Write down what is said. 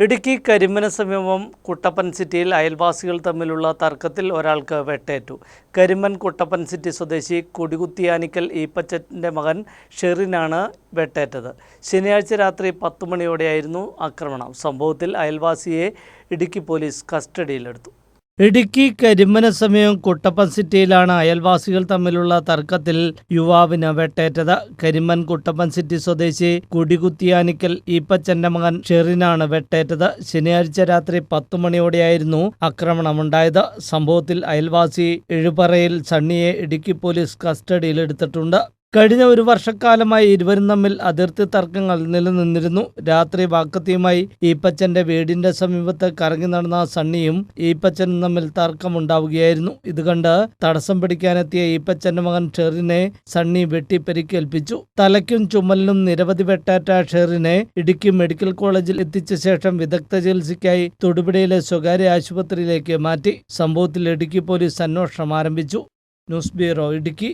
ഇടുക്കി കരിമന സമീപം കുട്ടപ്പൻ സിറ്റിയിൽ അയൽവാസികൾ തമ്മിലുള്ള തർക്കത്തിൽ ഒരാൾക്ക് വെട്ടേറ്റു. കരിമൻ കുട്ടപ്പൻ സിറ്റി സ്വദേശി കൊടികുത്തിയാനിക്കൽ ഈപ്പച്ചന്റെ മകൻ ഷെറിനാണ് വെട്ടേറ്റത്. ശനിയാഴ്ച രാത്രി പത്ത് മണിയോടെയായിരുന്നു ആക്രമണം. സംഭവത്തിൽ അയൽവാസിയെ ഇടുക്കി പോലീസ് കസ്റ്റഡിയിലെടുത്തു. ഇടുക്കി കരിമന സമയം കുട്ടപ്പൻ സിറ്റിയിലാണ്. അയൽവാസികൾ തമ്മിലുള്ള തർക്കത്തിൽ യുവാവിന് വെട്ടേറ്റത്. കരിമൻ കുട്ടപ്പൻ സിറ്റി സ്വദേശി കുടികുത്തിയാനിക്കൽ ഈപ്പച്ചന്റെ മകൻ ഷെറിനാണ് വെട്ടേറ്റത്. ശനിയാഴ്ച രാത്രി പത്തു മണിയോടെയായിരുന്നു ആക്രമണമുണ്ടായത്. സംഭവത്തിൽ അയൽവാസി എഴുപറയിൽ സണ്ണിയെ ഇടുക്കി പോലീസ് കസ്റ്റഡിയിലെടുത്തിട്ടുണ്ട്. കഴിഞ്ഞ ഒരു വർഷക്കാലമായി ഇരുവരും തമ്മിൽ അതിർത്തി തർക്കങ്ങൾ നിലനിന്നിരുന്നു. രാത്രി വാക്കത്തിയുമായി ഈപ്പച്ചന്റെ വീടിന്റെ സമീപത്ത് കറങ്ങി നടന്ന സണ്ണിയും ഈപ്പച്ചനും തമ്മിൽ തർക്കമുണ്ടാവുകയായിരുന്നു. ഇത് കണ്ട് തടസ്സം പിടിക്കാനെത്തിയ ഈപ്പച്ചന്റെ മകൻ ഷെറിനെ സണ്ണി വെട്ടി പരിക്കേൽപ്പിച്ചു തലയ്ക്കും ചുമലിനും നിരവധി വെട്ടേറ്റ ഷെറിനെ ഇടുക്കി മെഡിക്കൽ കോളേജിൽ എത്തിച്ച ശേഷം വിദഗ്ധ ചികിത്സയ്ക്കായി തൊടുപുഴയിലെ സ്വകാര്യ ആശുപത്രിയിലേക്ക് മാറ്റി. സംഭവത്തിൽ ഇടുക്കി പോലീസ് അന്വേഷണം ആരംഭിച്ചു. News bureau Idukki.